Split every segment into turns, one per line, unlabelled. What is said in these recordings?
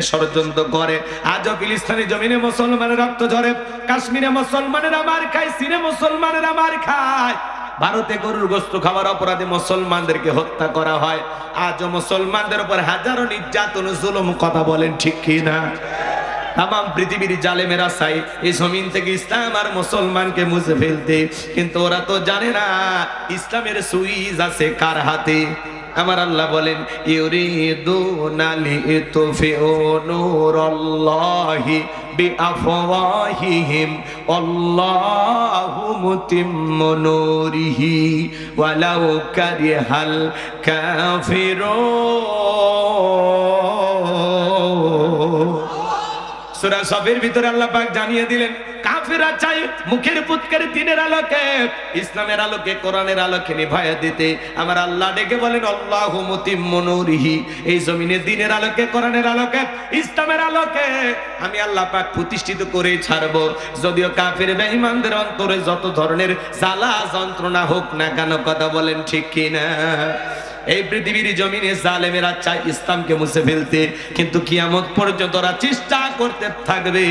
ষড়যন্ত্র করে। আজও ফিলিস্তিনি জমিনে মুসলমানের রক্ত ঝরে। কাশ্মীরে মুসলমানেরা মার খায় সিনে মুসলমানেরা মার খায়। ভারতে গরুর গোস্ত খাবার অপরাধে মুসলমানদেরকে হত্যা করা হয়। আজও মুসলমানদের উপর হাজারো নির্যাতন জুলুম কথা বলেন ঠিক কি না তাম পৃথিবীর জালেমেরা চাই এই জমিন থেকে ইসলাম আর মুসলমানকে মুছে ফেলতে। কিন্তু ওরা তো জানে না, ইসলামের সুইজ আছে কার হাতে? আমার আল্লাহ বলেন, ইউরিদুনা লিতুফিউ নূরাল্লাহি বিআফওয়াহিহিম, আল্লাহু মুতিম্মু নূরিহি ওয়ালাউ কারিহাল কাফিরুন। সূরা সফের ভিতরে আল্লাহ পাক জানিয়ে দিলেন কাফেররা চাই মুখের পুতকের দিনের আলোকে, ইসলামের আলোকে, কোরআনের আলোকে নিভায়া দিতে। আমার আল্লাহ ডেকে বলেন, আল্লাহু মুতিম্মু নূরিহি। এই জমিনে দিনের আলোকে, কোরআনের আলোকে, ইসলামের আলোকে আমি আল্লাহ পাক প্রতিষ্ঠিত করে ছাড়বো। যদিও কাফের বেঈমানদের অন্তরে যত ধরনের জ্বালা যন্ত্রণা হোক না কেন, কথা বলেন ঠিক কিনা? এই পৃথিবীর জমিনে জালেমেরা চায় ইসলামকে মুছে ফেলতে, কিন্তু কিয়ামত পর্যন্ত ওরা চেষ্টা করতে থাকবে।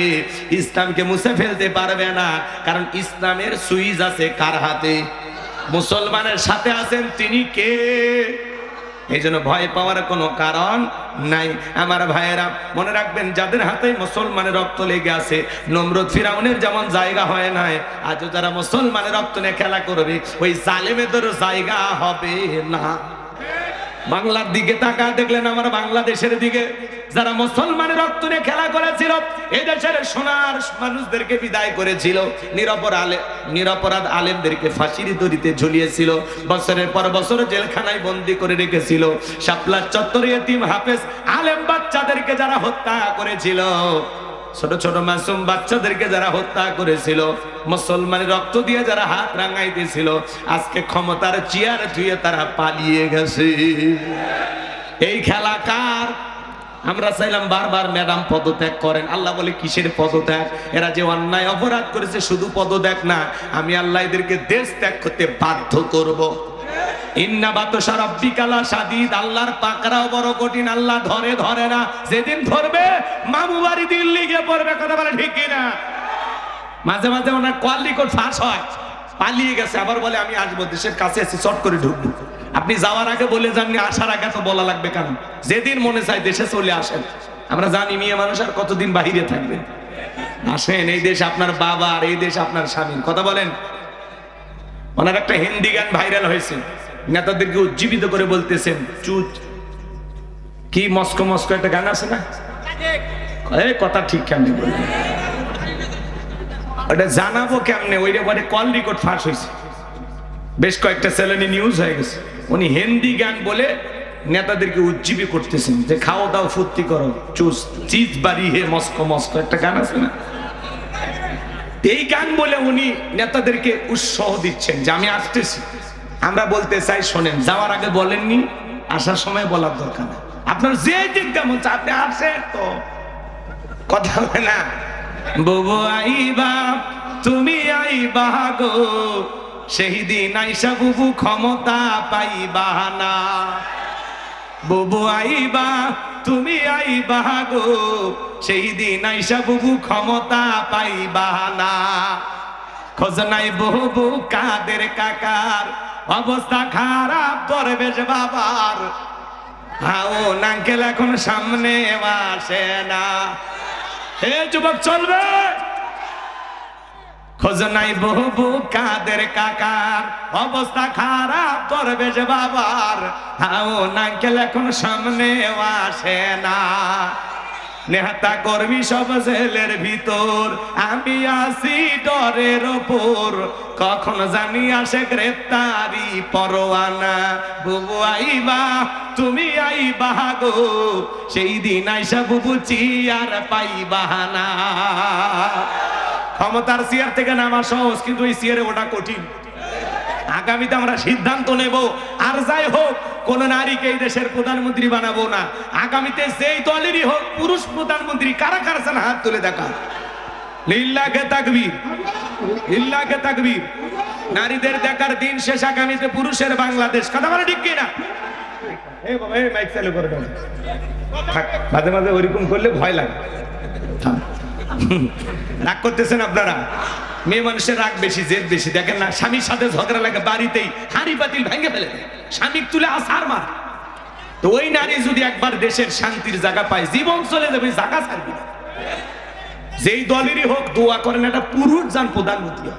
ইসলামকে মুছে ফেলতে পারবে না, কারণ ইসলামের সুইজ আছে কার হাতে? মুসলমানের সাথে আছেন তিনি কে? এই জন্য ভয় পাওয়ার কোনো কারণ নাই। আমার ভাইয়েরা, মনে রাখবেন, যাদের হাতে মুসলমানের রক্ত লেগে আছে, নমরুদ ফিরাউনের যেমন জায়গা হয় নাই, আজও যারা মুসলমানের রক্ত নিয়ে খেলা করবে, ওই জালেমেদের জায়গা হবে না। বাংলার দিকে তাকা দেখলেন আমার বাংলাদেশের দিকে। যারা মুসলমানের রক্ত নিয়ে খেলা করেছিল, এই দেশের সোনার মানুষদেরকে বিদায় করেছিল নিরপর আলে, নিরপরাধ আলেমদেরকে ফাঁসির দড়িতে ঝুলিয়েছিল, বছরের পর বছর জেলখানায় বন্দি করে রেখেছিল। শাপলা চত্বরে এতিম হাফেজ আলেম বাচ্চাদেরকে যারা হত্যা করেছিল ছোট ছোট মাসুম বাচ্চাদেরকে যারা হত্যা করেছিল, মুসলমানের রক্ত দিয়ে যারা হাত রাঙাইতেছিল, আজকে ক্ষমতার চেয়ার ধুয়ে তারা পালিয়ে গেছে। এই খেলা কার? আমরা চাইলাম বারবার ম্যাডাম পদত্যাগ করেন। আল্লাহ বলে, কিসের পদত্যাগ? এরা যে অন্যায় অপরাধ করেছে, শুধু পদত্যাগ না, আমি আল্লাহ এদেরকে দেশ ত্যাগ করতে বাধ্য করব। ইন্না বাতসা রব্বিকালা সাদিদ আল্লাহর পাকড়াও বড় কঠিন, আল্লাহ ধরে ধরে না। যেদিন ধরবে, মামু বাড়ি দিল্লি গিয়ে পড়বে, কথা বলে ঠিক না মাঝে মাঝে ওনার কল রেকর্ড ফাঁস হয়। পালিয়ে গেছে, আবার বলে, আমি আসব, দেশের কাছে এসে চট করে ঢুকবো। আপনি যাওয়ার আগে বলে যাননি, আসার আগে তো বলা লাগবে কেন? যেদিন মনে চায় দেশে চলে আসেন। আমরা জানি, মেয়ে মানুষ আর কতদিন বাহিরে থাকবে। আসেন, এই দেশ আপনার বাবার, এই দেশ আপনার স্বামীর। কথা বলেন। ওনার একটা হিন্দি গান ভাইরাল হয়েছে। নেতাদেরকে উজ্জীবিত করে বলতেছেন চুচ কি মস্কো মস্কো একটা গান আছে না? কথা ঠিক কেমনি বললেন ওটা জানাব কেমনে? ওইটা পরে কল রেকর্ড ফাঁস হয়েছে। বেশ কয়েকটা চ্যানেলে নিউজ হয়ে গেছে। উনি হিন্দি গান বলে নেতাদেরকে উজ্জীবী করতেছেন যে, খাও দাও, ফুর্তি করো চুজ চিজ বাড়ি হে মস্কো মস্কো। একটা গান আছে না? এই গান বলে উনি নেতাদেরকে উৎসাহ দিচ্ছেন যে, আমি আসতেছি। আমরা বলতে চাই শোনেন যাওয়ার আগে বলেননি আসার সময় বলার দরকার না। আপনার যে জিজ্ঞা মন চায়, আপনি আসেন তো। কথা হবে না। বুবু আইবা তুমি আইবা গো সেই দিন আইসা বুবু ক্ষমতা পাইবা না। বুবু আইবা তুমি আইবা গো সেই দিন আইসা বুবু ক্ষমতা পাইবা না। খোঁজ নাই বুবু কাদের কাকার? অবস্থা খারাপ, দরবেশ বাবার। হাও, নাঙ্কেল এখন সামনে আসে না। হে যুবক, চলবে। খোঁজ নাই বহু কাদের কাকার? অবস্থা খারাপ করবে যে বাবার। হাও, নাঙ্কেল এখন সামনে আসে না। নেহাতা কর্মী সব জেলের ভিতর। আমি আসি ডরের ওপর। কখন জানি আসে গ্রেপ্তারি পরোয়ানা। বুবু আইবা, তুমি আইবা গো। সেই দিন আইসা বুবু চিয়ার পাইবা না। ক্ষমতার চেয়ার থেকে নামা সহজ, কিন্তু এই চেয়ারে ওটা কঠিন। আগামীতে আমরা সিদ্ধান্ত নেব। আর যাই হোক, কোন নারীকে এই দেশের প্রধানমন্ত্রী বানাবো না। আগামীতে যেই দলেরই হোক, পুরুষ প্রধানমন্ত্রী কারা কারছেন হাত তুলে দেখা। লিল্লাকে লিল্লাকে নারীদের দেখার দিন শেষ আগামীতে পুরুষের বাংলাদেশ। কথা বলে ঠিক কিনা? মাঝে মাঝে ওইরকম করলে ভয় লাগে। রাগ করতেছেন আপনারা? মেয়ে মানুষের রাগ বেশি, জেদ বেশি। দেখেন না, স্বামীর সাথে ঝগড়া লাগে, বাড়িতেই হাঁড়ি পাতিল ভেঙে ফেলে দেয়। স্বামীর তুলে আসার মার। তো ওই নারী যদি একবার দেশের শান্তির জায়গা পায়, জীবন চলে যাবে, জায়গা ছাড়বি। যেই দলেরই হোক, দোয়া করেন, একটা পুরুষ যান প্রধানমন্ত্রী।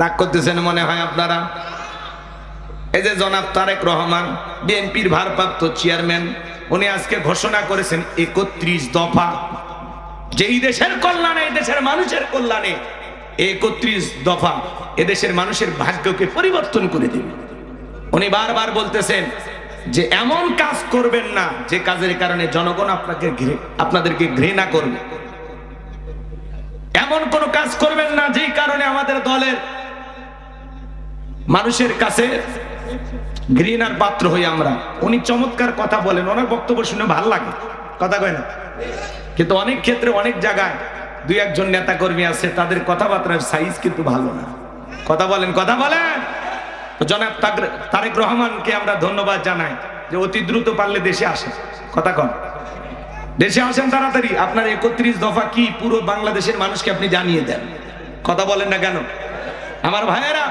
রাগ করতেছেন মনে হয় আপনারা? এই যে জনাব তারেক রহমান, বিএনপির ভারপ্রাপ্ত চেয়ারম্যান, উনি আজকে ঘোষণা করেছেন একত্রিশ দফা। যেই দেশের কল্যাণে, এই দেশের মানুষের কল্যাণে একত্রিশ দফা এদেশের মানুষের ভাগ্যকে পরিবর্তন করে দেবে। উনি বারবার বলতেছেন যে এমন কাজ করবেন না যে কাজের কারণে জনগণ আপনাকে ঘৃ- আপনাদেরকে ঘৃণা করবে। এমন কোন কাজ করবেন না যেই কারণে আমাদের দলের মানুষের কাছে ঘৃণার পাত্র হই আমরা। উনি চমৎকার কথা বলেন, ওনার বক্তব্য শুনে ভালো লাগে। কথা কয় না? কিন্তু অনেক ক্ষেত্রে অনেক জায়গায় দুই একজন নেতা কর্মী আছে, তাদের কথাবার্তার সাইজ কিন্তু ভালো না। কথা বলেন কথা বলেন। জনাব তারেক রহমানকে আমরা ধন্যবাদ জানাই যে অতি দ্রুত পারলে দেশে আসে কথা কন। দেশে আসেন তাড়াতাড়ি। আপনার একত্রিশ দফা কি পুরো বাংলাদেশের মানুষকে আপনি জানিয়ে দেন? কথা বলেন না কেন? আমার ভাইয়েরা,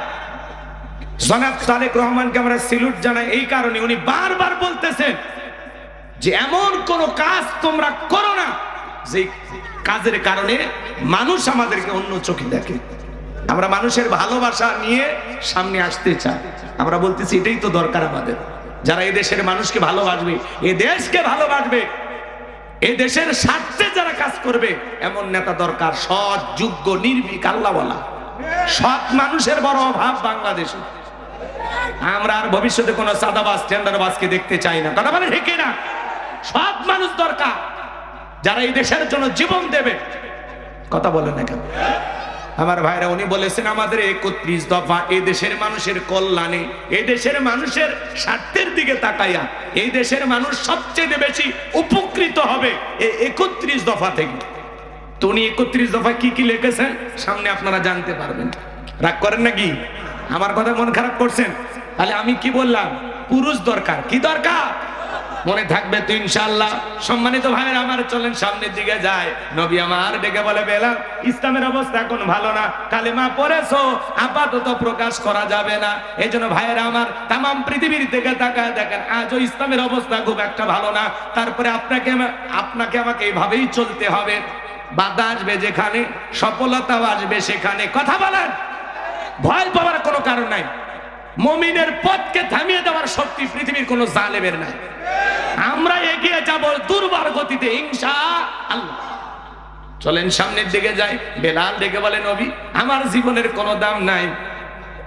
জনাব তারেক রহমানকে আমরা সিলুট জানাই এই কারণে। উনি বারবার বলতেছেন যে, এমন কোন কাজ তোমরা করো না যে কাজের কারণে মানুষ আমাদেরকে অন্য চোখে দেখে। আমরা মানুষের ভালোবাসা নিয়ে সামনে আসতে চাই। আমরা বলতেছি, এটাই তো দরকার আমাদের। যারা এই দেশের মানুষকে ভালোবাসবে, এ দেশকে ভালোবাসবে, এ দেশের স্বার্থে যারা কাজ করবে, এমন নেতা দরকার, সৎ, যোগ্য, নির্ভীক, আল্লাহওয়ালা। সৎ মানুষের বড় অভাব বাংলাদেশে। আমরা আর ভবিষ্যতে কোনো সাদাবাস টেন্ডারবাজকে দেখতে চাই না। কথা বলে ঠিক না সৎ মানুষ দরকার। যারা এই দেশের জন্য জীবন দেবে, কথা বলেন না কেন? আমার ভাইরা, উনি বলেছেন, আমাদের একত্রিশ দফা এই দেশের মানুষের কল্যাণে, এই দেশের মানুষের স্বার্থের দিকে তাকাইয়া, এই দেশের মানুষ সবচেয়ে বেশি উপকৃত হবে এই একত্রিশ দফা থেকে। তো উনি একত্রিশ দফা কি কি লিখেছেন? সামনে আপনারা জানতে পারবেন। রাগ করেন নাকি? আমার কথা মন খারাপ করছেন? তাহলে আমি কি বললাম? পুরুষ দরকার। কি দরকার? মনে থাকবে তো ইনশাল্লাহ সম্মানিত ভাইয়ের, আমার চলেন সামনের দিকে যায় নবী আমার ডেকে বলে বেলাল ইসলামের অবস্থা এখন ভালো না। কালেমা পড়েছো, আপাতত প্রকাশ করা যাবে না। এই জন্য ভাইয়েরা আমার তাম পৃথিবীর থেকে তাকায় দেখেন, আজও ইসলামের অবস্থা খুব একটা ভালো না। তারপরে আপনাকে আপনাকে আমাকে এইভাবেই চলতে হবে। বাধা আসবে যেখানে, সফলতাও আসবে সেখানে। কথা বলেন। ভয় পাওয়ার কোনো কারণ নাই। মমিনের পথকে থামিয়ে দেওয়ার শক্তি পৃথিবীর কোনো জালেমের নাই। আমরা এগিয়ে যাব দুর্বার গতিতে হিংসা আল্লাহ। চলেন সামনের দিকে যাই, বেলাল ডেকে বলে, নবী, আমার জীবনের কোনো দাম নাই।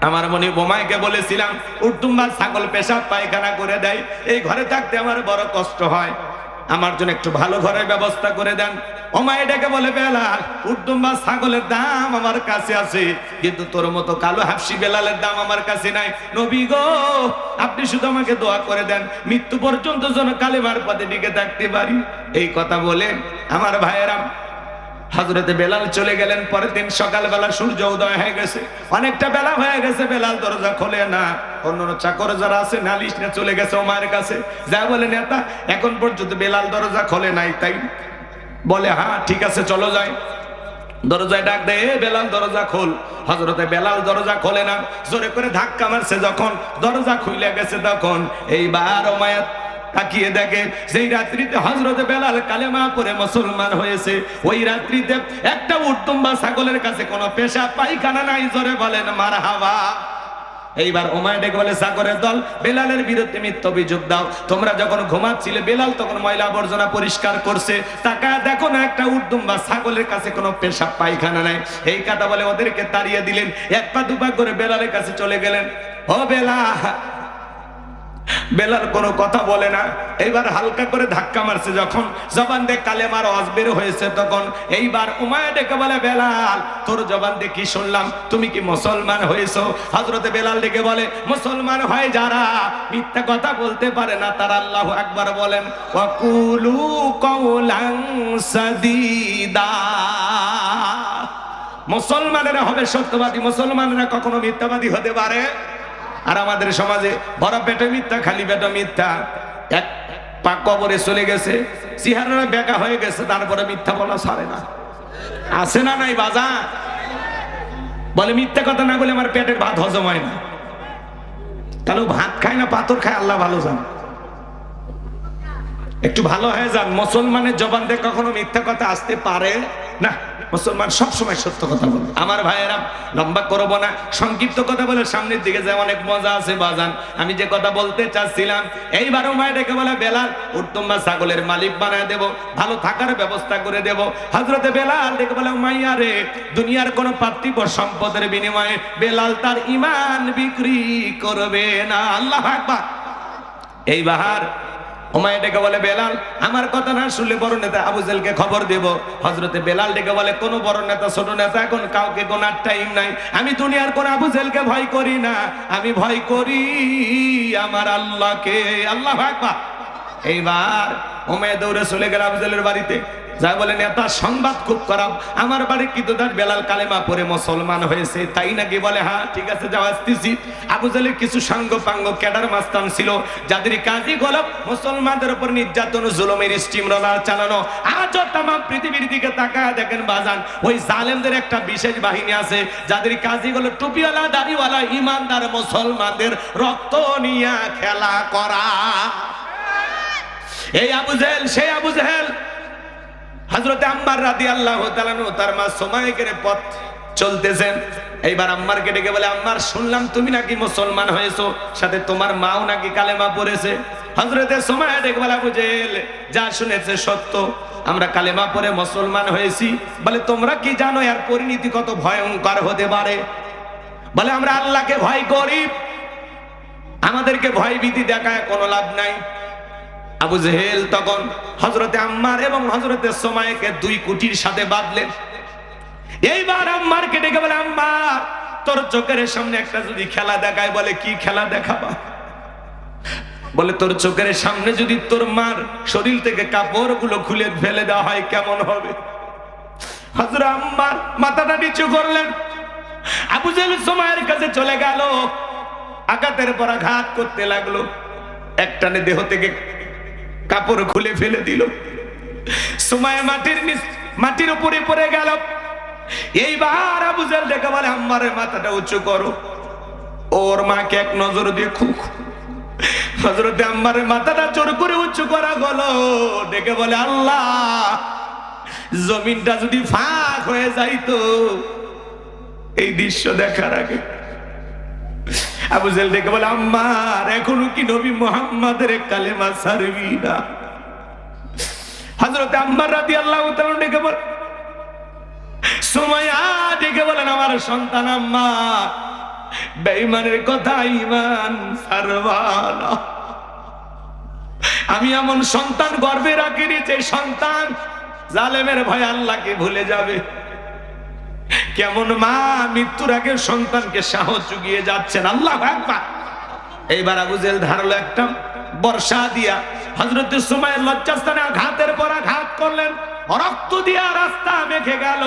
আমার মনে বোমাইকে বলেছিলাম উর্দুম্বা ছাগল পেশাব, পায়খানা করে দেয়। এই ঘরে থাকতে আমার বড় কষ্ট হয়। আমার জন্য একটু ভালো ঘরের ব্যবস্থা করে দেন। ওমায় ডেকে বলে বেলাল উর্দুম্বা ছাগলের দাম আমার কাছে আছে, কিন্তু তোর মতো কালো হাফসি বেলালের দাম আমার কাছে নাই। নবী গো, আপনি শুধু আমাকে দোয়া করে দেন, মৃত্যু পর্যন্ত যেন কালেমার পথে দিকে থাকতে পারি। এই কথা বলে আমার ভাইয়েরা হজরতে বেলাল চলে গেলেন, পরের দিন সকালবেলা সূর্য উদয় হয়ে গেছে। অনেকটা বেলা হয়ে গেছে, বেলাল দরজা খোলে না। অন্য চাকর যারা আছে, নালিশ নিয়ে চলে গেছে ওমার কাছে। যা বলে, নেতা, এখন পর্যন্ত বেলাল দরজা খোলে নাই তাই বলে হ্যাঁ ঠিক আছে, চলো যাই। দরজায় ডাক দেয়, "এ বেলাল, দরজা খোল। হজরতে বেলাল দরজা খোলে না। জোরে করে ধাক্কা মারছে যখন, দরজা খুলে গেছে তখন। এই এইবার ওমায়াত তাকিয়ে দেখে সেই রাত্রিতে হজরতে বেলাল কালেমা পরে মুসলমান হয়েছে, ওই রাত্রিতে একটা উত্তম বা ছাগলের কাছে কোনো পেশা, পায়খানা নাই, জোরে বলেন মার হাওয়া এইবার ওমায় ডেকে বলে, সাগরের দল, বেলালের বিরুদ্ধে মিথ্য অভিযোগ দাও। তোমরা যখন ঘুমাচ্ছিলে, বেলাল তখন ময়লা আবর্জনা পরিষ্কার করছে। টাকা দেখো না একটা উর্দুম বা ছাগলের কাছে কোনো পেশাব পায়খানা নাই। এই কথা বলে ওদেরকে তাড়িয়ে দিলেন। এক পা দুপা করে বেলালের কাছে চলে গেলেন। ও বেলা বেলাল কোনো কথা বলে না। এইবার হালকা করে ধাক্কা মারছে। যখন জবান দিয়ে কালেমার অজ বের হয়েছে, তখন এইবার উমায় ডেকে বলে, বেলাল, তোর জবান দিয়ে কি শুনলাম? তুমি কি মুসলমান হয়েছো? হজরতে বেলাল ডেকে বলে, মুসলমান হয় যারা মিথ্যা কথা বলতে পারে না, তারা আল্লাহ একবার বলেন, ওয়াকুলু কওলাং সাদিদা। মুসলমানেরা হবে সত্যবাদী, মুসলমানেরা কখনো মিথ্যাবাদী হতে পারে। আর আমাদের সমাজে বড় পেটে মিথ্যা, খালি পেটে মিথ্যা। এক পা কবরে চলে গেছে চেহারা বেকা হয়ে গেছে, তারপরে মিথ্যা বলা ছাড়ে না। আছে না নাই বাজা বলে, মিথ্যা কথা না বলে আমার পেটের ভাত হজম হয় না। তাহলে ভাত খায় না, পাথর খায়, আল্লাহ ভালো জান। একটু ভালো হয়ে যান। মুসলমানের জবান কখনো মিথ্যা কথা আসতে পারে না। মুসলমান সব সময় সত্য কথা বলে। আমার ভাইয়েরা, লম্বা করব না, সংক্ষিপ্ত কথা বলে সামনের দিকে যায় অনেক মজা আছে বাজান। আমি যে কথা বলতে চাচ্ছিলাম, এইবারও মায় ডেকে বলে, বেলাল উত্তমা ছাগলের মালিক বানায় দেব, ভালো থাকার ব্যবস্থা করে দেব। হজরতে বেলাল ডেকে বলে, মাইয়া রে, দুনিয়ার কোন পার্থিব সম্পদের বিনিময়ে বেলাল তার ইমান বিক্রি করবে না। আল্লাহ আকবার। এই বাহার ওমায় ডেকে বলে, বেলাল, আমার কথা না শুনলে বড় নেতা আবু জেলকে খবর দেব। হজরতে বেলাল ডেকে বলে, কোনো বড় নেতা, ছোট নেতা এখন কাউকে গোনার টাইম নাই। আমি দুনিয়ার কোন আবু জেলকে ভয় করি না। আমি ভয় করি আমার আল্লাহকে। আল্লাহ আকবার। এইবার ওমায় দৌড়ে চলে গেল আবু জেলের বাড়িতে। যা বলে নেতা সংবাদ খুব খারাপ। আমার বাড়ি কিন্তু তার বেলাল কালেমা পরে মুসলমান হয়েছে? তাই নাকি বলে হ্যাঁ ঠিক আছে, যাও আসতেছি। আবু জালের কিছু সাঙ্গ পাঙ্গ ক্যাডার মাস্তান ছিল, যাদের কাজই গলপ, মুসলমানদের উপর নির্যাতন, জুলুমের স্টিম রোলার চালানো। আজও তাম পৃথিবীর দিকে তাকায় দেখেন বাজান, ওই জালেমদের একটা বিশেষ বাহিনী আছে, যাদের কাজই গলো টুপিওয়ালা, দাড়িওয়ালা, ইমানদার মুসলমানদের রক্ত নিয়ে খেলা করা। এই আবু জেহেল, সেই আবু জেহেল হজরতে আম্মার রাদি আল্লাহ তার মা সময় করে পথ চলতেছেন। এইবার আম্মারকে ডেকে বলে, আম্মার, শুনলাম তুমি নাকি মুসলমান হয়েছো, সাথে তোমার মাও নাকি কালেমা পড়েছে? হজরতে সময় ডেকে বলে বুঝেল যা শুনেছে সত্য, আমরা কালেমা পরে মুসলমান হয়েছি। বলে, তোমরা কি জানো, এর পরিণতি কত ভয়ঙ্কর হতে পারে? বলে, আমরা আল্লাহকে ভয় করি, আমাদেরকে ভয় ভীতি দেখায় কোনো লাভ নাই। আবু জেহেল তখন হজরতে আম্মার এবং হজরতে সময়কে দুই কুটির সাথে বাঁধলেন। এইবার আম্মারকে ডেকে বলে, আম্মার, তোর চোখের সামনে একটা যদি খেলা দেখায়, বলে, কি খেলা দেখাবা? বলে, তোর চোখের সামনে যদি তোর মার শরীর থেকে কাপড়গুলো খুলে ফেলে দেওয়া হয়, কেমন হবে? হজর আম্মার মাথাটা নিচু করলেন। আবু জেহেল সময়ের কাছে চলে গেল। আঘাতের পর আঘাত করতে লাগল। একটানে দেহ থেকে কাপড় খুলে ফেলে দিল। সময় মাটির মাটির উপরে পড়ে গেল। এইবার আবু জেল ডেকে বলে, আম্মারে, মাথাটা উঁচু করো। ওর মাকে এক নজর দেখুক হজরতে আম্মারের মাথাটা জোর করে উঁচু করা গেল। ডেকে বলে, আল্লাহ, জমিনটা যদি ফাঁক হয়ে যাইতো, এই দৃশ্য দেখার আগে আবু জেল ডেকে বলে আম্মার এখনও কি নবী মোহাম্মদের কালেমা সারবি না? হজরত আম্মার রাদি আল্লাহ ডেকে বল বলেন, আমার সন্তান আম্মা, বেঈমানের কথা ইমান সারবানা আমি এমন সন্তান গর্বে রাখিনি যে সন্তান জালেমের ভয় আল্লাহকে ভুলে যাবে। কেমন মা মৃত্যুর আগে সন্তানকে সাহস জুগিয়ে যাচ্ছেন? আল্লাহ একবার এইবার আবু জেল ধারলো একটা বর্ষা দিয়া হজরতের সময় লজ্জাস্থানে আঘাতের পর আঘাত করলেন। রক্ত দিয়া রাস্তা মেখে গেল।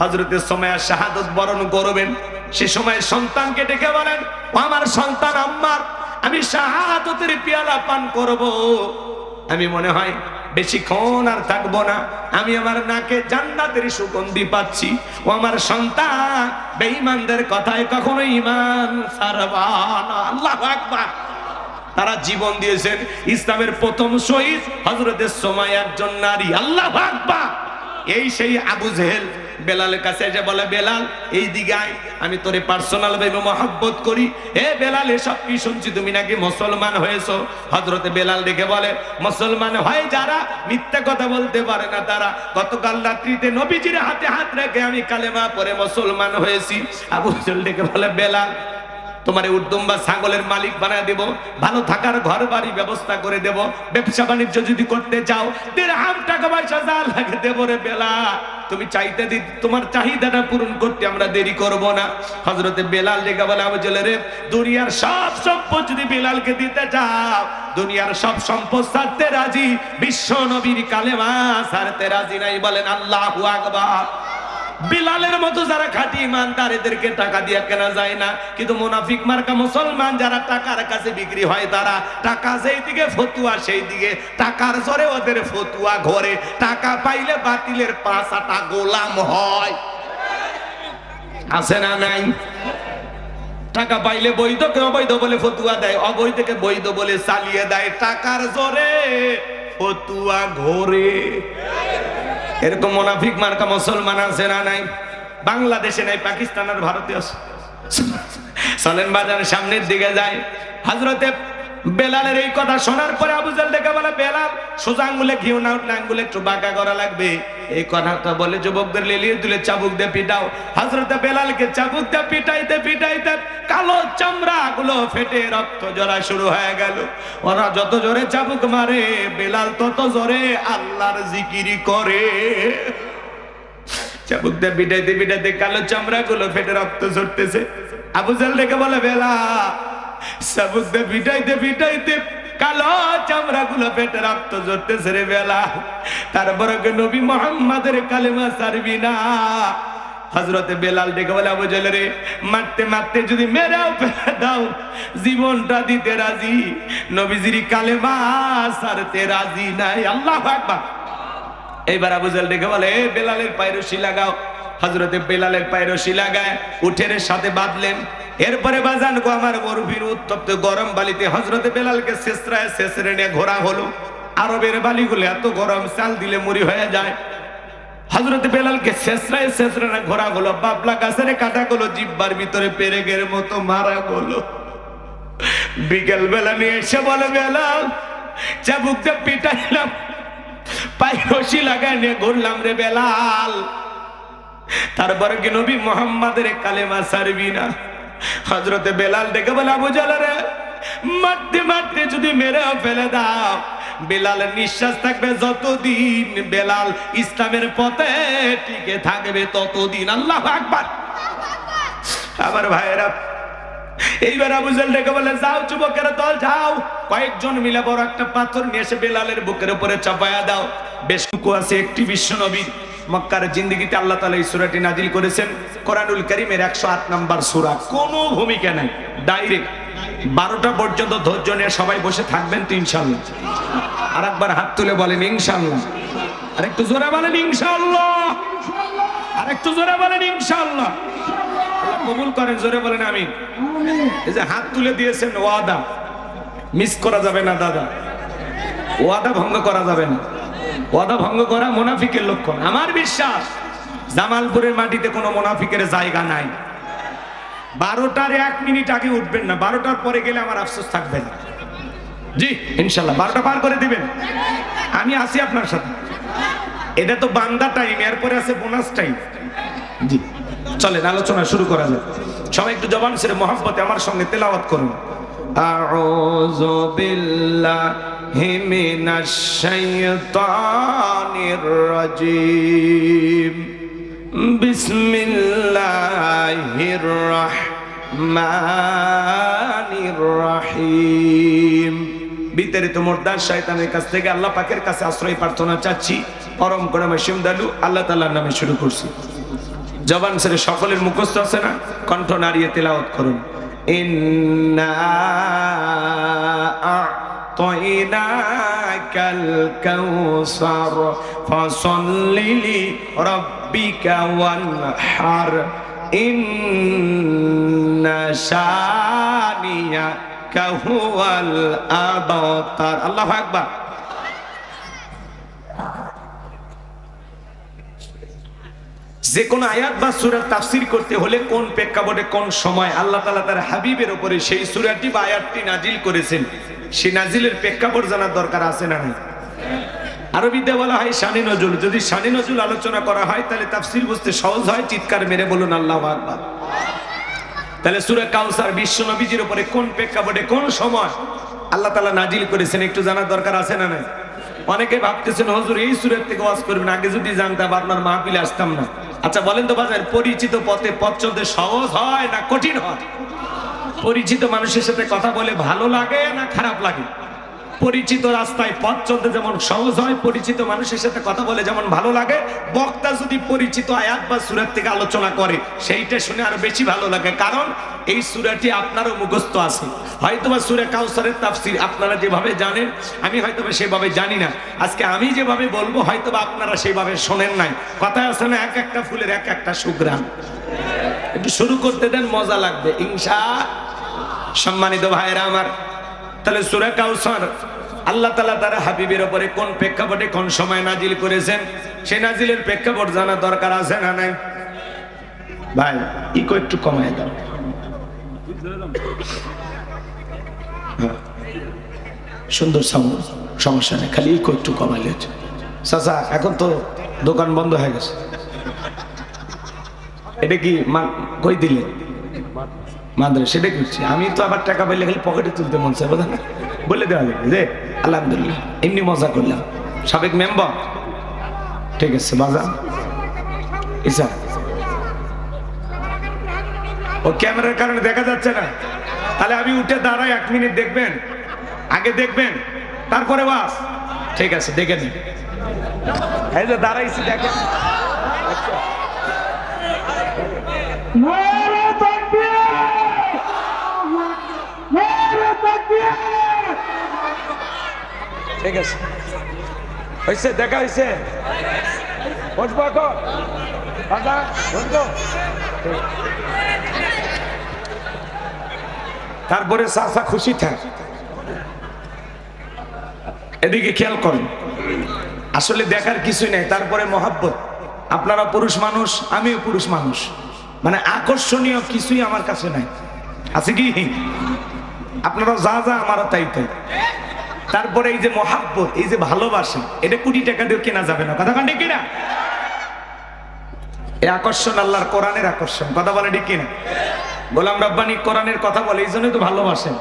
হজরতের সময় শাহাদত বরণ করবেন। সে সময় সন্তানকে ডেকে বলেন, "ও আমার সন্তান আম্মার, আমি শাহাদতের পেয়ালা পান করব। আমি মনে হয় বেশিক্ষণ আর থাকব না। আমি আমার নাকে জান্নাতের সুগন্ধি পাচ্ছি। ও আমার সন্তান, বেঈমানদের কথায় কখনো ইমান সারবানা আল্লাহ আকবার। তারা জীবন দিয়েছেন ইসলামের প্রথম শহীদ হজরতের সময় একজন নারী। আল্লাহ আকবার। এই সেই আবু জেহেল বেলালের কাছে এসে বলে, বেলাল, এই দিকে আয়, আমি তোরে পার্সোনাল ভাবে মহব্বত করি। এ বেলাল, এসব কি শুনছি? তুমি নাকি মুসলমান হয়েছো? হজরতে বেলাল দেখে বলে, মুসলমান হয় যারা মিথ্যা কথা বলতে পারে না তারা। গতকাল রাত্রিতে নবীজির হাতে হাত রেখে আমি কালেমা পরে মুসলমান হয়েছি। আবু জেহেল ডেকে বলে, বেলাল তোমার উদ্যম বা ছাগলের মালিক বানায় দেব। ভালো থাকার ঘর বাড়ি ব্যবস্থা করে দেব। ব্যবসা বাণিজ্য যদি করতে চাও, দেড়হাম টাকা পয়সা যা লাগে দেব রে বেলা। তুমি চাইতে দি তোমার চাহিদাটা পূরণ করতে আমরা দেরি করব না। হজরতে বেলাল লেখা বলে আমি চলে রে দুনিয়ার সব সম্পদ যদি বেলালকে দিতে চাও, দুনিয়ার সব সম্পদ ছাড়তে রাজি, বিশ্ব নবীর কালেমা ছাড়তে রাজি নাই। বলেন, আল্লাহু আকবার। বিলালের মতো যারা খাঁটি ইমানদার এদেরকে টাকা দিয়ে কেনা যায় না। কিন্তু মুনাফিক মার্কা মুসলমান যারা টাকার কাছে বিক্রি হয়, তারা টাকা যেই দিকে ফতুয়া, সেই দিকে টাকার জোরে ওদের ফতুয়া ঘরে। টাকা পাইলে বাতিলের পাঁচাটা গোলাম হয়। আছে না নাই? টাকা পাইলে বৈধ বৈধকে অবৈধ বলে ফতুয়া দেয়, অবৈধকে বৈধ বলে চালিয়ে দেয়। টাকার জোরে ফতুয়া ঘরে। এরকম মোনাফিক মার্কা মুসলমান আছে না নাই? বাংলাদেশে নাই, পাকিস্তান আর ভারতে আছে। বাজার সামনের দিকে যায় হাজরতে বেলালের এই কথা শোনার পরে আবু জাল দেখে বলে, বেলাল, সোজা আঙ্গুলে ঘিউ না আঙ্গুলে একটু বাঁকা করা লাগবে। এই কথাটা বলে যুবকদের লেলিয়ে তুলে চাবুক দিয়ে পিটাও। হজরতে বেলালকে চাবুক দিয়ে পিটাইতে পিটাইতে কালো চামড়া গুলো ফেটে রক্ত জড়া শুরু হয়ে গেল। ওরা যত জোরে চাবুক মারে, বেলাল তত জোরে আল্লাহর জিকিরি করে। চাবুক দিয়ে পিটাইতে পিটাইতে কালো চামড়া গুলো ফেটে রক্ত ঝরতেছে। আবু জাল দেখে বলে, বেলা, চাবুক দিয়ে পিটাইতে পিটাইতে কালো চামড়া গুলো পেটে রক্ত ঝরতেছে রে বেলা। তারপরে নবী মোহাম্মদের কালেমা সারবি না? হজরতে বেলাল ডেকে বলে আবু জাল রে মারতে মারতে যদি মেরেও ফেলে দাও জীবনটা দিতে রাজি? নবীজির কালেমা সারতে রাজি নাই। আল্লাহ আকবার। এইবার আবু জাল ডেকে বলে "এ, বেলালের পায়ে রশি লাগাও। হজরতে বেলালের পায়ে রশি লাগায় উঠের সাথে বাঁধলেন। এরপরে বাজান গো, আমার মরুভূমির উত্তপ্ত গরম বালিতে হজরতে বেলালকে শেষরায় শেষরে নিয়ে ঘোরা হলো। আরবের বালিগুলো এত গরম, চাল দিলে মুড়ি হয়ে যায়। হজরত বেলালকে শেষরায় শেষরা ঘোরা হলো। বাবলা গাছের কাটা গুলো জিব্বার ভিতরে পেরেগের মতো মারা গেলো। বিকেল বেলা নিয়ে এসে বলে, বেলাল, চাবুক দিয়ে পিটাইলাম পাই রশি লাগাই নিয়ে ঘুরলাম রে বেলাল। তারপরে কি নবী মোহাম্মদের কালেমা সারবি না? হজরতে বেলাল দেখে বলে, আবু রে, মারতে মারতে যদি মেরে ফেলে দাও, বেলালের নিঃশ্বাস থাকবে যতদিন বেলাল ইসলামের পথে টিকে থাকবে ততদিন। আল্লাহ আকবার। আমার ভাইয়েরা, এইবার আবু জাল ডেকে বলে, যাও যুবকেরা দল, যাও। কয়েকজন মিলে বড় একটা পাথর নিয়ে এসে বেলালের বুকের উপরে চাপায়া দাও। বেশ আছে, একটি বিশ্ব নবী মক্কার জিন্দিগিতে আল্লাহ তালা এই সুরাটি নাজিল করেছেন। কোরআনুল করিমের একশো আট নাম্বার সুরা। কোনো ভূমিকা নাই। ডাইরেক্ট বারোটা পর্যন্ত ধৈর্য নিয়ে সবাই বসে থাকবেন তো ইনশাল্লাহ আর একবার হাত তুলে বলেন ইনশাল্লাহ আর একটু জোরে বলেন ইনশাল্লাহ আর একটু জোরে বলেন ইনশাল্লাহ কবুল করেন জোরে বলেন আমি এই যে হাত তুলে দিয়েছেন ওয়াদা। মিস করা যাবে না দাদা। ওয়াদা ভঙ্গ করা যাবে না। ওয়াদা ভঙ্গ করা মোনাফিকের লক্ষণ। আমার বিশ্বাস জামালপুরের মাটিতে কোনো মোনাফিকের জায়গা নাই। বারোটার এক মিনিট আগে উঠবেন না বারোটার পরে গেলে আমার আফসোস থাকবে না। জি ইনশাল্লাহ। বারোটা পার করে দিবেন। আমি আছি আপনার সাথে। এটা তো বান্দা টাইম এরপরে আছে বোনাস টাইম জি চলেন আলোচনা শুরু করা যাক। সবাই একটু জবান ছেড়ে মহাব্বতে আমার সঙ্গে তেলাওয়াত করুন। আউযু বিল্লাহি। মিনাশ শাইতানির রাজিম, বিসমিল্লাহির রাহমানির রহিম। বিতাড়িত মোর্দার শয়তানের কাছ থেকে আল্লাহ পাকের কাছে আশ্রয় প্রার্থনা চাচ্ছি। পরম করমে সিমদালু, আল্লাহ তাআলার নামে শুরু করছি। জবান ছেড়ে সকলের মুখস্থ আছে না? কণ্ঠ নাড়িয়ে তেলাওয়াত করুন। ইন্না أعطيناك الكوثر فصل لربك وانحر إن شانيك هو الأبطر الله أكبر. যে কোনো আয়াত বা সুরার তাফসির করতে হলে কোন প্রেক্ষাপটে, কোন সময় আল্লাহ তালা তার হাবিবের উপরে সেই সুরাটি বা আয়াতটি নাজিল করেছেন? সে নাজিলের প্রেক্ষাপট জানার দরকার আছে না নাই? আরবিতে বলা হয় শানি নজরুল যদি শানি নজরুল আলোচনা করা হয়, তাহলে তাফসির বুঝতে সহজ হয়। চিৎকার মেরে বলুন, আল্লাহ আকবার। তাহলে সুরা কাউসার বিশ্ব নবীজির উপরে কোন প্রেক্ষাপটে, কোন সময় আল্লাহ তালা নাজিল করেছেন, একটু জানার দরকার আছে না নাই? অনেকে ভাবতেছেন, হজুর, এই সুরের থেকে ওয়াজ করবেন। আগে যদি জানতাম, আপনার মাহফিলে আসতাম না। আচ্ছা বলেন তো বাজার, পরিচিত পথে পথ চলতে সহজ হয় না কঠিন হয়? পরিচিত মানুষের সাথে কথা বলে ভালো লাগে না খারাপ লাগে? পরিচিত রাস্তায় পথ চলতে যেমন সহজ হয়, পরিচিত মানুষের সাথে কথা বলে যেমন ভালো লাগে, বক্তা যদি পরিচিত আয়াত বা সুরাত থেকে আলোচনা করে, সেইটা শুনে আরও বেশি ভালো লাগে। কারণ এই সুরাটি আপনারও মুখস্থ আছে। হয়তোবা সুরে কাউসারের তাফসির আপনারা যেভাবে জানেন, আমি হয়তোবা সেভাবে জানি না। আজকে আমি যেভাবে বলব, হয়তোবা আপনারা সেভাবে শোনেন নাই। কথা আছে না, এক একটা ফুলের এক একটা সুগ্রাম একটু শুরু করতে দেন, মজা লাগবে। ইংসা সম্মানিত ভাইরা আমার। তাহলে সুরা কাউসার আল্লাহ তালা তারা হাবিবের ওপরে কোন প্রেক্ষাপটে কোন সময় নাজিল করেছেন? সেই নাজিলের প্রেক্ষাপট জানা দরকার আছে না নাই? ভাই, ইকো একটু কমায় দাও। হ্যাঁ। সুন্দর সমস্যা নেই, খালি ইকো একটু কমাইলে হচ্ছে চাচা, এখন তো দোকান বন্ধ হয়ে গেছে। এটা কি মা- কই দিলেন? মাদ্রাসা সেটা করছি। আমি তো আবার টাকা পাইলে খালি পকেটে তুলতে মন চাই বোঝেন বলে দেওয়া লাগবে যে আলহামদুলিল্লাহ, এমনি মজা করলাম। সাবেক মেম্বার ঠিক আছে, বাজা। ইসা ও ক্যামেরার কারণে দেখা যাচ্ছে না। তাহলে আমি উঠে দাঁড়াই এক মিনিট, দেখবেন? আগে দেখবেন, তারপরে বাস। ঠিক আছে, দেখে নিন। এই যে দাঁড়াইছি, দেখেন। ঠিক আছে। হয়েছে দেখা হয়েছে বসবো তারপরে চাষা খুশি থাক। এদিকে খেয়াল করেন। আসলে দেখার কিছুই নাই, তারপরে মহাব্বত। আপনারা পুরুষ মানুষ, আমিও পুরুষ মানুষ। মানে আকর্ষণীয় কিছুই আমার কাছে নাই। আছে কি? আপনারা যা যা, আমারও তাই তাই। তারপরে এই যে মহাব্বত, এই যে ভালোবাসা, এটা কোটি টাকা দিয়ে কেনা যাবে না। কথা কান্ডে কিনা? এই আকর্ষণ আল্লাহর কোরআনের আকর্ষণ। কথা বলে ঠিক কিনা? গোলাম রব্বানি কোরআনের কথা বলে, এই জন্যই তো ভালোবাসেন।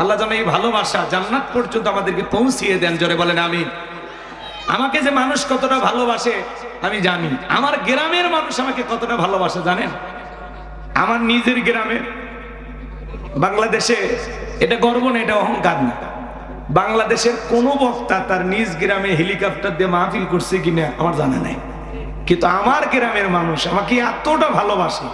আল্লাহ যেন এই ভালোবাসা জান্নাত পর্যন্ত আমাদেরকে পৌঁছিয়ে দেন, জোরে বলেন আমি আমাকে যে মানুষ কতটা ভালোবাসে, আমি জানি। আমার গ্রামের মানুষ আমাকে কতটা ভালোবাসে, জানেন? আমার নিজের গ্রামে বাংলাদেশে এটা গর্ব না, এটা অহংকার না। বাংলাদেশের কোন বক্তা তার নিজ গ্রামে হেলিকপ্টার দিয়ে মাহফিল করছে কিনা আমার জানা নাই। কিন্তু আমার গ্রামের মানুষ আমাকে এতটা ভালোবাসে।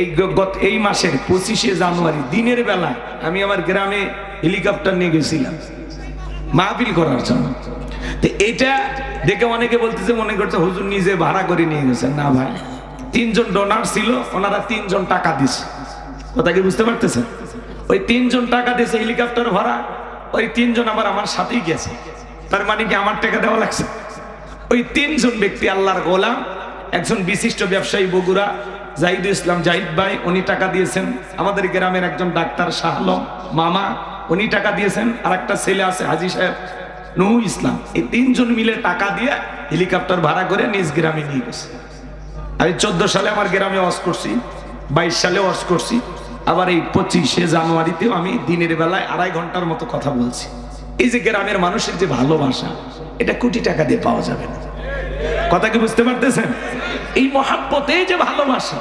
এই গত এই মাসের পঁচিশে জানুয়ারি দিনের বেলা আমি আমার গ্রামে হেলিকপ্টার নিয়ে গেছিলাম মাহফিল করার জন্য। তো এটা দেখে অনেকে বলতেছে মনে করছে হুজুর নিজে ভাড়া করে নিয়ে গেছেন। না ভাই, তিনজন ডোনার ছিল, ওনারা তিনজন টাকা দিছে। কথা কি বুঝতে পারতেছেন? ওই তিনজন টাকা দিয়েছে হেলিকপ্টার ভাড়া। ওই তিনজন আবার আমার সাথেই গেছে। তার মানে কি আমার টাকা দেওয়া লাগছে? ওই তিনজন ব্যক্তি আল্লাহর গোলাম, একজন বিশিষ্ট ব্যবসায়ী বগুড়া, জাহিদুল ইসলাম জাহিদ ভাই, উনি টাকা দিয়েছেন। আমাদের গ্রামের একজন ডাক্তার শাহ আলম মামা, উনি টাকা দিয়েছেন। আর একটা ছেলে আছে হাজি সাহেব নুহু ইসলাম। এই তিনজন মিলে টাকা দিয়ে হেলিকপ্টার ভাড়া করে নিজ গ্রামে নিয়ে গেছে। আমি চোদ্দ সালে আমার গ্রামে ওয়াজ করছি, বাইশ সালে ওয়াজ করছি। আবার এই পঁচিশে জানুয়ারিতেও আমি দিনের বেলায় আড়াই ঘণ্টার মতো কথা বলছি। এই যে গ্রামের মানুষের যে ভালোবাসা, এটা কোটি টাকা দিয়ে পাওয়া যাবে না। কথা কি বুঝতে পারতেছেন? এই মহাব্বতে যে ভালোবাসা,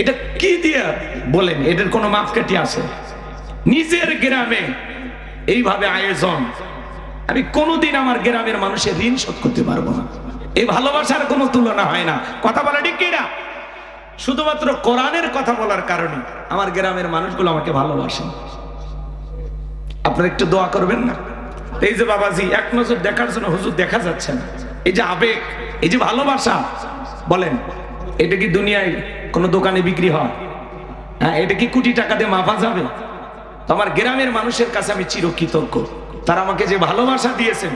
এটা কি দিয়ে বলেন? এটার কোনো মাপকাঠি আছে? নিজের গ্রামে এইভাবে আয়োজন, আমি কোনোদিন আমার গ্রামের মানুষের ঋণ শোধ করতে পারব না। এই ভালোবাসার কোনো তুলনা হয় না। কথা বলা ঠিক কিনা? শুধুমাত্র কোরআনের কথা বলার কারণে আমার গ্রামের মানুষগুলো আমাকে ভালোবাসেন আপনারা একটু দোয়া করবেন না? এই যে বাবাজি, এক নজর দেখার জন্য হুজুর দেখা যাচ্ছে না। এই যে আবেগ, এই যে ভালোবাসা, বলেন, এটা কি দুনিয়ায় কোনো দোকানে বিক্রি হয়? হ্যাঁ এটা কি কোটি টাকা দিয়ে মাপা যাবে? আমার গ্রামের মানুষের কাছে আমি চিরকৃতজ্ঞ। তারা আমাকে যে ভালোবাসা দিয়েছেন,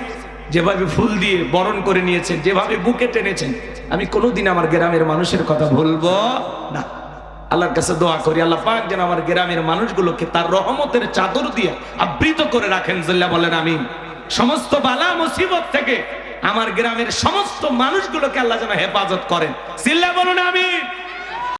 যেভাবে ফুল দিয়ে বরণ করে নিয়েছেন, যেভাবে বুকে টেনেছেন আমি কোনোদিন আমার গ্রামের মানুষের কথা ভুলবো না। আল্লাহর কাছে দোয়া করি, আল্লাহ পাক যেন আমার গ্রামের মানুষগুলোকে তার রহমতের চাদর দিয়ে আবৃত করে রাখেন, জিল্লা বলেন আমি সমস্ত বালা মুসিবত থেকে আমার গ্রামের সমস্ত মানুষগুলোকে আল্লাহ যেন হেফাজত করেন। সিল্লা বলুন আমি